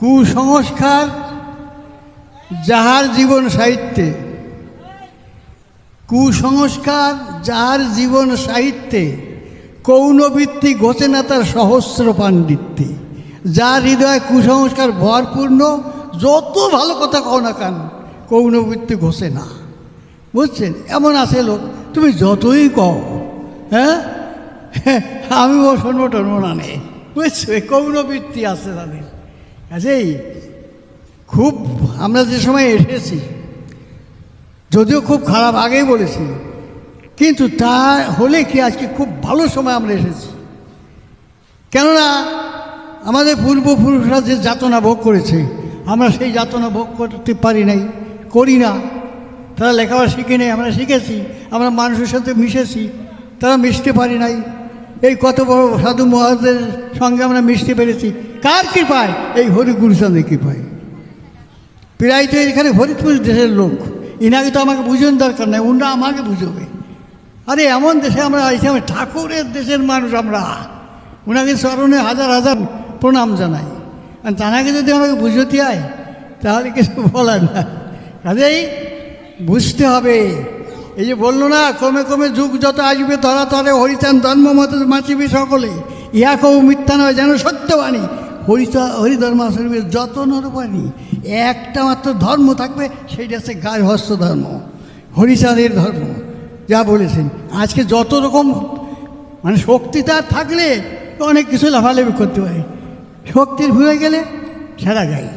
কুসংস্কার, যাহার জীবন সাহিত্যে। কুসংস্কার, যাহার জীবন সাহিত্যে, কৌনবৃত্তি ঘোষে না তার সহস্র পাণ্ডিত্যে। যার হৃদয় কুসংস্কার ভরপূর্ণ, যত ভালো কথা কও না কেন, কৌনবৃত্তি ঘষে না। বুঝছেন? এমন আছে লোক, তুমি যতই কও হ্যাঁ? আমি ও শোনবো টনবো না নে। বুঝছ? কৌনবৃত্তি আছে তাদের। কাজেই খুব, আমরা যে সময় এসেছি, যদিও খুব খারাপ আগেই বলেছি, কিন্তু তা হলে কি আজকে খুব ভালো সময় আমরা এসেছি? কেননা আমাদের পূর্বপুরুষরা যে যাতনা ভোগ করেছে, আমরা সেই যাতনা ভোগ করতে পারি নাই, করি না। তারা লেখাপড়া শিখে নেই, আমরা শিখেছি, আমরা মানুষের সাথে মিশেছি, তারা মিশতে পারি নাই। এই কত বড় সাধু মহাদের সঙ্গে আমরা মিশতে পেরেছি। কার কৃপায়? এই হরি গুরুচাঁদের কৃপায়। প্রায় তো এখানে ফরিদপুর দেশের লোক। ইনাকে তো আমাকে বুঝন দরকার নেই উনরা আমাকে বুঝবে। আরে, এমন দেশে আমরা আইছি আমি ঠাকুরের দেশের মানুষ আমরা। ওনাকে স্মরণে হাজার হাজার প্রণাম জানাই। আর তানাকে যদি আমাকে বুঝতে হয়, তাহলে কিছু বলার না। কাজেই বুঝতে হবে। এই যে বলল না ক্রমে ক্রমে যুগ যত আসবে, ধরা তরে হরিচান ধর্ম মত মাচিবি সকলে। ইহা কেউ মিথ্যা নয়, যেন সত্যবাণী। হরিচা হরিধর্মাশ্রমের যত নরবাণী, একটা মাত্র ধর্ম থাকবে, সেইটা হচ্ছে গায়ে হস্ত ধর্ম হরিচাঁদের ধর্ম। যা বলেছেন। আজকে যত রকম মানে শক্তি তার থাকলে, অনেক কিছু লাফালাফি করতে পারে শক্তির ভুলে গেলে, সেরা যায়।